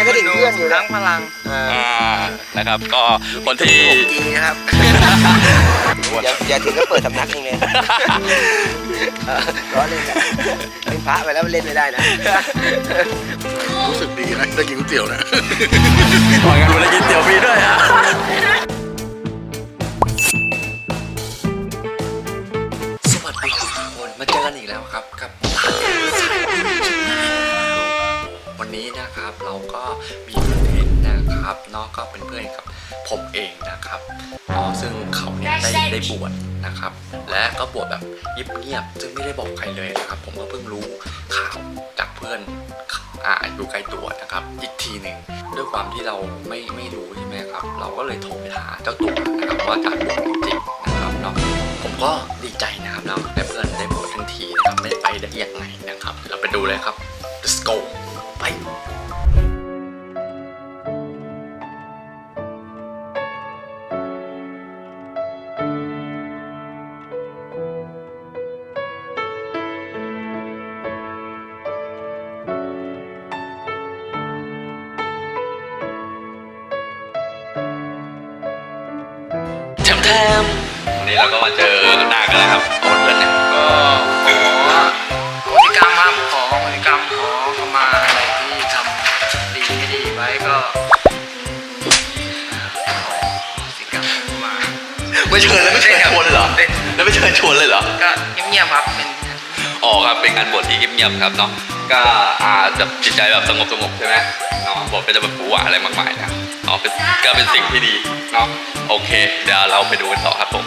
งก็ถึงเพื่อนอยู่นะทั้งพลังอ่าอ่านะครับ ก็คนที่จริงนะครับอย่าอย่าถึงก็เปิดสำนักเองเลยเออร้อนเล่นกันเป็นพระไปแล้วมันเล่นไม่ได้นะ รู้สึกดีนะได้กินก๋วยเตี๋ยวนะก่อนกันวันนี้กินเตี๋ยวฟรีด้วยอะสวัสดีครับทุกคนมาเจอกันอีกแล้วครับ นะครับ เราก็มีคอนเทนต์นะครับน้องก็เป็นเพื่อนกับผมเองนะครับเนาะซึ่งเขาเนี่ยได้ได้บวชนะครับ และก็บวชแบบเงียบๆซึ่งไม่ได้บอกใครเลยนะครับ ผมก็เพิ่งรู้ข่าวจากเพื่อนอ่าอยู่ใกล้ตัวนะครับ อีกทีหนึ่งด้วยความที่เราไม่ไม่รู้ใช่ไหมครับ เราก็เลยโทรไปหาเจ้าตัวนะครับว่าการบวชจริงนะครับเนาะผมก็ดีใจนะครับเนาะได้เพื่อนได้บวชทั้งทีนะครับไม่ได้ไปได้ยังไงนะครับ เราไปดูเลยครับ นนี้เราก็มาเจอหน้ากันแล้วครับโอนเพื่อนเนี่ยก็ขอโหสิกรรมครับขอโหสิกรรมขอขมาอะไรที่ทำดีไม่ดีไว้ก็ขอโหสิกรรมขมา ไม่เชิญแล้วไม่เชิญชวนเลยเหรอแล้วไม่เชิญชวนเลยเหรอ ก็เงียบๆครับเป็นอ๋อครับเป็นการบวชที่เงียบๆครับเนาะก็อาจะจิตใจแบบสงบสงบๆใช่ไหมเนาะบวชก็จะแบบปูหวาอะไรมากมายนะเนาะเป็นก็เป็นสิ่งที่ดีเนาะโอเค เดี๋ยวเราไปดูกันต่อครับผม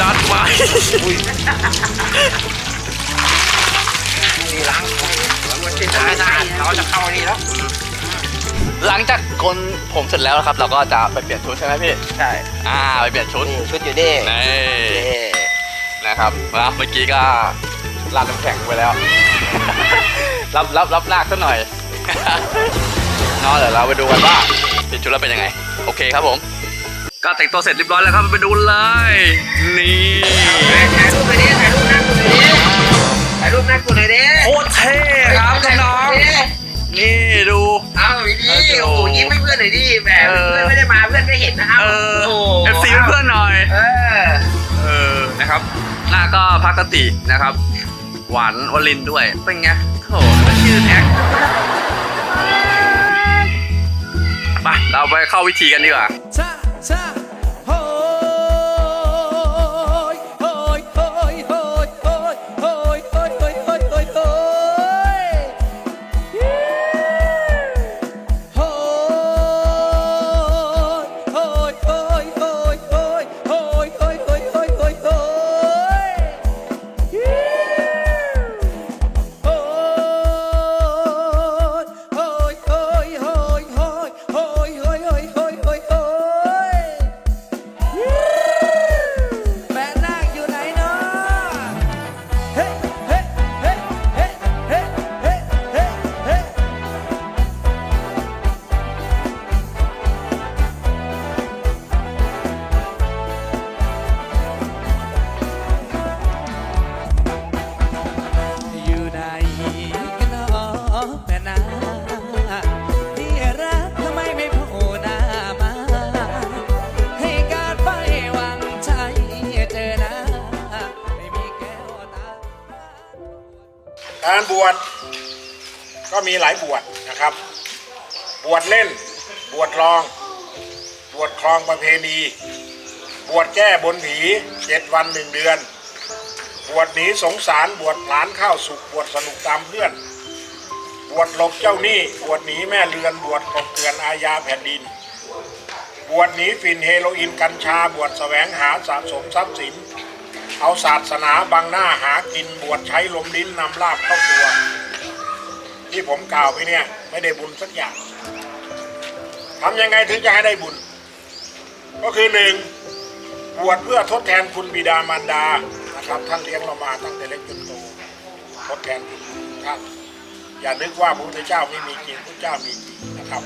จัดไปนี่ล้างมันเป็นสะอาดเราจะเข้าอันนี้แล้ว หลังจากคนผมเสร็จแล้วนะครับ เราก็จะไปเปลี่ยนชุดใช่ไหมพี่ ใช่ อ่า ไปเปลี่ยนชุดนี่ชุดอยู่นี่นี่นี่นะครับนะเมื่อกี้ก็ลาดน้ำแข็งไปแล้ว รับรับรับลากซะหน่อย เนอะเดี๋ยวเราไปดูกันว่าติดชุดแล้วเป็นยังไง โอเคครับผม ก็แต่งตัวเสร็จเรียบร้อยแล้วครับไปดูเลย นี่ถ่ายรูปไปดิถ่ายรูปนั่งกูเลยดิถ่ายรูปนั่งกูเลยดิโคตรเท่ครับน้องๆนี่ดู เอาอีดีโอ้โหยิ้มให้เพื่อนหน่อยดิแหมเออเพื่อนไม่ได้มาเพื่อนไม่เห็นนะเอาเออโอ้เอฟซีเพื่อนหน่อยเออเออนะครับหน้าก็พักตินะครับ หวานวลินด้วยเป็นไงโถแล้วชื่อแท็ก ไปเราไปเข้าวิธีกันดีกว่า การบวชก็มีหลายบวชนะครับ บวชเล่น บวชรอง บวชครองประเพณี บวชแก้บนผีเจ็ดวันหนึ่งเดือน บวชหนีสงสาร บวชหลานข้าวสุก บวชสนุกตามเพื่อน บวชหลบเจ้าหนี้ บวชหนีแม่เรือน บวชกบเกลื่อนอาญาแผ่นดิน บวชหนีฝิ่นเฮโรอีนกัญชา บวชแสวงหาสะสมทรัพย์สิน เอาศาสนาบังหน้าหากินบวชใช้ลมลิ้นนำลาบเข้าตัว ที่ผมกล่าวไปเนี่ย ไม่ได้บุญสักอย่างทำยังไงถึงจะให้ได้บุญ ก็คือหนึ่งบวชเพื่อทดแทนคุณบิดามารดานะครับ ท่านเลี้ยงเรามาตั้งแต่เล็กจนโตทดแทนคุณท่านอย่านึกว่าพระพุทธเจ้าไม่มีจริงพระเจ้ามีจริงนะครับ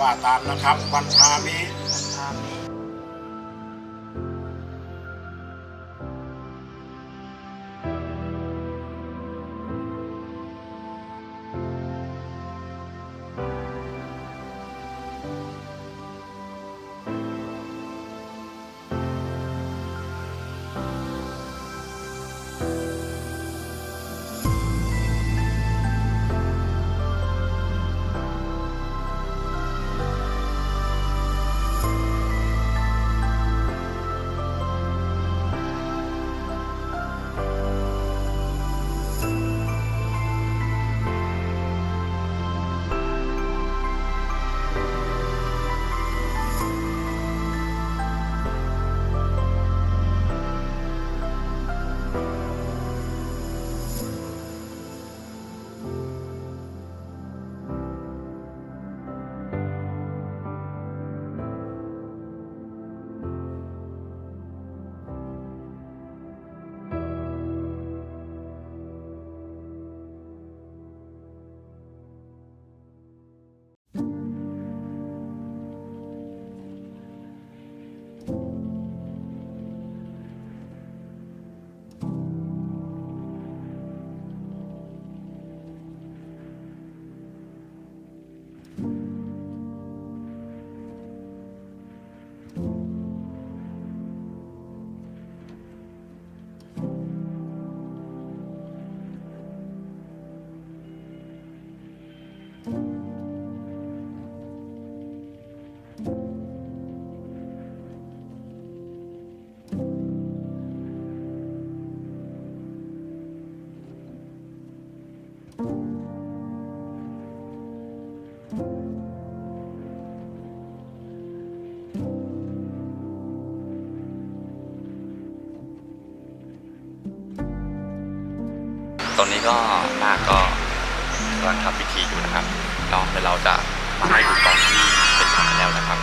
ว่าตามนะครับวันทามิ อนนี้ก็นาคก็กำลังทำพิธีอยู่นะครับเนาะเดี๋ยวเราจะมาให้ดูตอนที่เป็นพระแล้วนะครับ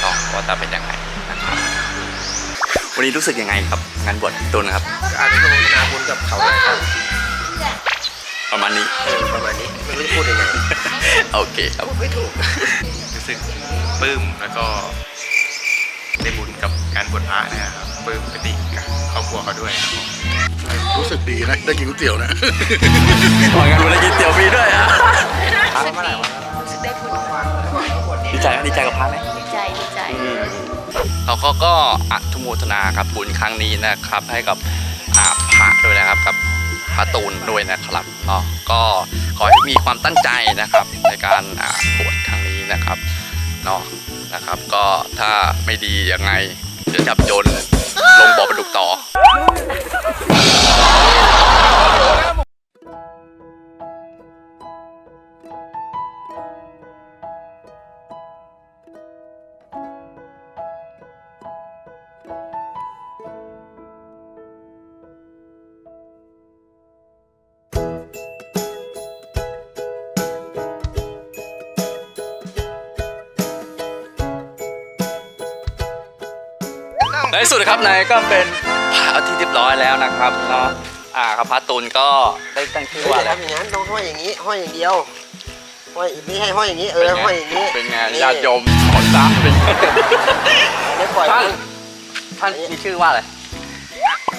เนาะว่าจะเป็นยังไงนะครับ วันนี้รู้สึกยังไงครับงานบวชพี่ตุนครับอาจจะโมทนาบุญกับเขานะครับประมาณนี้เออประมาณนี้ไม่รู้จะพูดยังไงโอเคครับพูดไม่ถูกรู้สึกปลื้มแล้วก็ได้บุญกับการบวชพระนะครับ ปลื้มปิติกับครอบครัวเขาด้วยครับผมรู้สึกดีนะได้กินก๋วยเตี๋ยวนะก่อนงานบวชได้กินเตี๋ยวฟรีด้วยอะรู้สึกได้บุญดีใจไหมดีใจกับพระไหมดีใจดีใจเราก็ก็อนุโมทนาครับบุญครั้งนี้นะครับ ให้กับอ่าพระด้วยนะครับกับพระตูนด้วยนะครับเนาะก็ขอให้มีความตั้งใจนะครับ ในการอ่าบวชครั้งนี้นะครับเนาะนะครับ ก็ถ้าไม่ดียังไงเดี๋ยวจับโยน ลงบ่อปลาดุกต่อ ในที่สุดนะครับนายก็เป็นพระที่เรียบร้อยแล้วนะครับเนาะอ่าครับพระตูนก็ได้ตั้งชื่อเฮ้ยว่าอย่าอะไร ทำอย่างนั้นต้องห้อยอย่างนี้ ห้อยอย่างเดียว ห้อยไม่ให้ห้อยอย่างนี้เออห้อยอย่างนี้เป็นไงนี่ญาติโยมสอนตามเป็นไงเดี๋ยวปล่อยท่านมันท่านมีชื่อว่าอะไร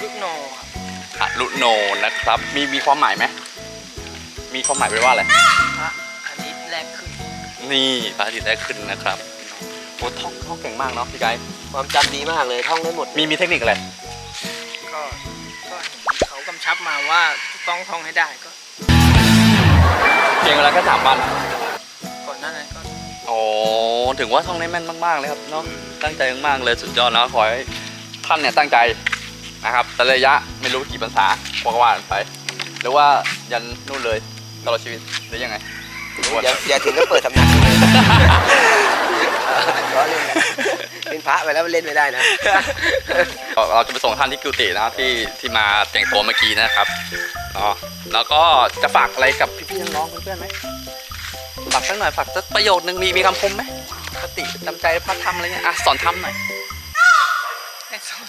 ลูกโนอรุโนนะครับ มีมีความหมายไหม มีความหมายไว้ว่าอะไร พระอาทิตย์แรกขึ้นนี่พระอาทิตย์ได้ขึ้นนะครับโอ้ท่องท่องเก่งมากเนาะพี่ไกด์ ความจำดีมากเลยท่องได้หมดมีมีเทคนิคอะไร ก็ชับมาว่าต้องท่องให้ได้ก็เพียงเวลาแค่สามวันก่อนหน้านั้นก็โอ้ถึงว่าท่องได้แม่นมากๆเลยครับเนาะตั้งใจมากๆเลยสุดยอดนะขอให้ท่านเนี่ยตั้งใจนะครับแต่ระยะไม่รู้กี่ภาษาว่าก็ว่ากันไป หรือว่ายันนู่นเลยตลอดชีวิตหรือยังไงหรือว่า อย่าอย่าถึงก็เปิดสำนักเองเลยล้อเล่นนะ เป็นพระไปแล้วมันเล่นไม่ได้นะ เราจะไปส่งท่านที่กิวตินะครับที่ที่มาแต่งตัวเมื่อกี้นะครับอ๋อแล้วก็จะฝากอะไรกับพี่ๆน้องๆเพื่อนๆไหมฝากสักหน่อยฝากสักประโยชน์หนึ่งมีมีคำคมไหมคติจำใจพระธรรมอะไรเงี้ยอะสอนธรรมหน่อยให้สอน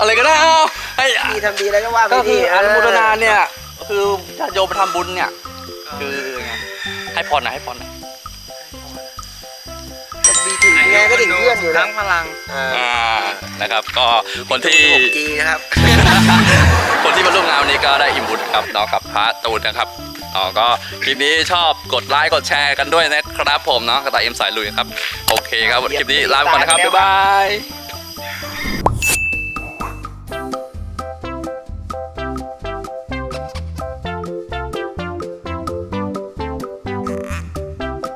อะไรก็ได้เอาให้ดีทำดีแล้วก็ว่าไปก็คืดีออนุโมทนาเนี่ย คือญาติโยมไปทำบุญเนี่ย คือไงให้พรหนะให้พรหนะ งไงก็ถึงเพื่อนอยู่นะทั้งพลังอ่าอ่านะครับ ก็คนที่จีนะครับคนที่มาร่วมงานวันนี้ก็ได้อิ่มบุญกับน้องกับพระตูนนะครับอ๋อก็คลิปนี้ชอบกดไลค์กดแชร์กันด้วยนะครับผมเนาะกระต่ายเอ็มสายลุยครับ โอเคครับคลิปนี้ลาไปก่อนนะครับบ๊ายบาย